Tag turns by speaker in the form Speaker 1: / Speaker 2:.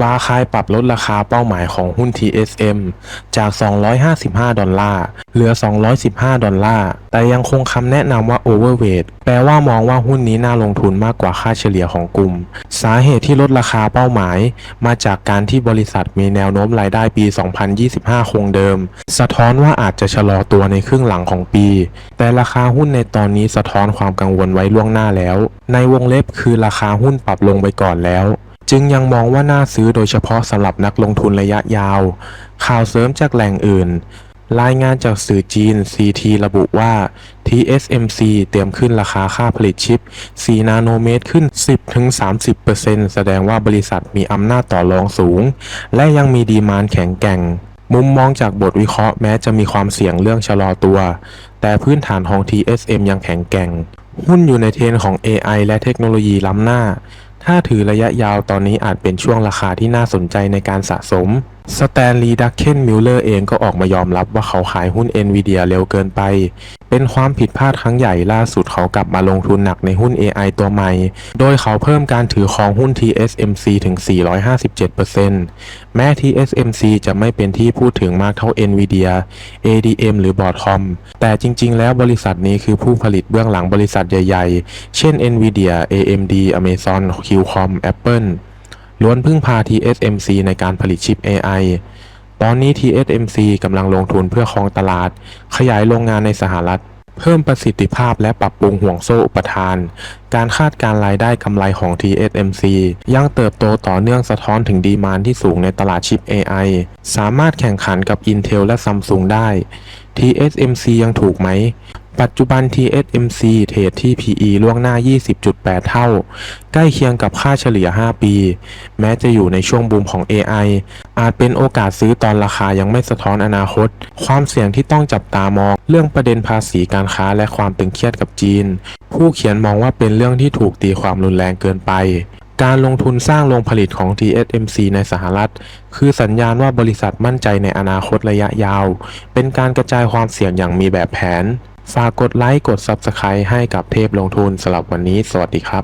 Speaker 1: บาคายปรับลดราคาเป้าหมายของหุ้น TSM จาก 255 ดอลลาร์ เหลือ 215 ดอลลาร์ แต่ยังคงคำแนะนำว่า overweight แปลว่ามองว่าหุ้นนี้น่าลงทุนมากกว่าค่าเฉลี่ยของกลุ่ม สาเหตุที่ลดราคาเป้าหมาย มาจากการที่บริษัทมีแนวโน้มรายได้ปี 2025 คงเดิม สะท้อนว่าอาจจะชะลอตัวในครึ่งหลังของปี แต่ราคาหุ้นในตอนนี้สะท้อนความกังวลไว้ล่วงหน้าแล้ว ในวงเล็บคือราคาหุ้นปรับลงไปก่อนแล้ว จึงยังมองว่าน่าซื้อโดยเฉพาะสำหรับนักลงทุนระยะยาว ข่าวเสริมจากแหล่งอื่น รายงานจากสื่อจีน CT ระบุว่า TSMC เตรียมขึ้นราคาค่าผลิตชิป 4 นาโนเมตรขึ้น 10-30%แสดงว่าบริษัทมีอำนาจต่อรองสูง และยังมีดีมานด์แข็งแกร่งมุมมองจากบทวิเคราะห์แม้จะมีความเสี่ยงเรื่องชะลอตัว แต่พื้นฐานของ TSM ยังแข็งแกร่ง หุ้นอยู่ในเทรนของ AI และเทคโนโลยีล้ำหน้า ถ้าถือระยะยาวตอนนี้อาจเป็นช่วงราคาที่น่าสนใจในการสะสม สแตนลีย์ดักเคนมิลเลอร์เองก็ออกมายอมรับว่าเขาขายหุ้น NVIDIA เร็วเกินไป เป็นความผิดพลาดครั้งใหญ่ล่าสุดเขากลับมาลงทุนหนักในหุ้น AI ตัวใหม่ โดยเขาเพิ่มการถือครองหุ้น TSMC ถึง 457%แม้ TSMC จะไม่เป็นที่พูดถึงมากเท่า NVIDIA ADM หรือบอร์ดคอมแต่จริง ๆ แล้วบริษัทนี้คือผู้ผลิตเบื้องหลังบริษัทใหญ่ ๆ เช่น NVIDIA AMD Amazon Qualcomm Apple ล้วนพึ่งพา TSMC ในการผลิตชิป AI ตอนนี้ TSMC กำลังลงทุนเพื่อครองตลาด ขยายโรงงานในสหรัฐ เพิ่มประสิทธิภาพและปรับปรุงห่วงโซ่อุปทาน การคาดการรายได้กำไรของ TSMC ยังเติบโตต่อเนื่องสะท้อนถึงดีมานที่สูงในตลาดชิป AI สามารถแข่งขันกับ Intel และ Samsung ได้ TSMC ยังถูกไหม ปัจจุบัน TSMC เทรดที่ PE ล่วงหน้า 20.8 เท่า ใกล้เคียงกับค่าเฉลี่ย 5 ปี แม้จะอยู่ในช่วงบูมของ AI อาจเป็นโอกาสซื้อตอนราคายังไม่สะท้อนอนาคต ความเสี่ยงที่ต้องจับตามอง เรื่องประเด็นภาษีการค้าและความตึงเครียดกับจีน ผู้เขียนมองว่าเป็นเรื่องที่ถูกตีความรุนแรงเกินไปการลงทุนสร้างโรงผลิตของ TSMC ในสหรัฐ คือสัญญาณว่าบริษัทมั่นใจในอนาคตระยะยาว เป็นการกระจายความเสี่ยงอย่างมีแบบแผน ฝากกดไลค์กด Subscribe ให้กับเทพลงทุนสำหรับวันนี้ สวัสดีครับ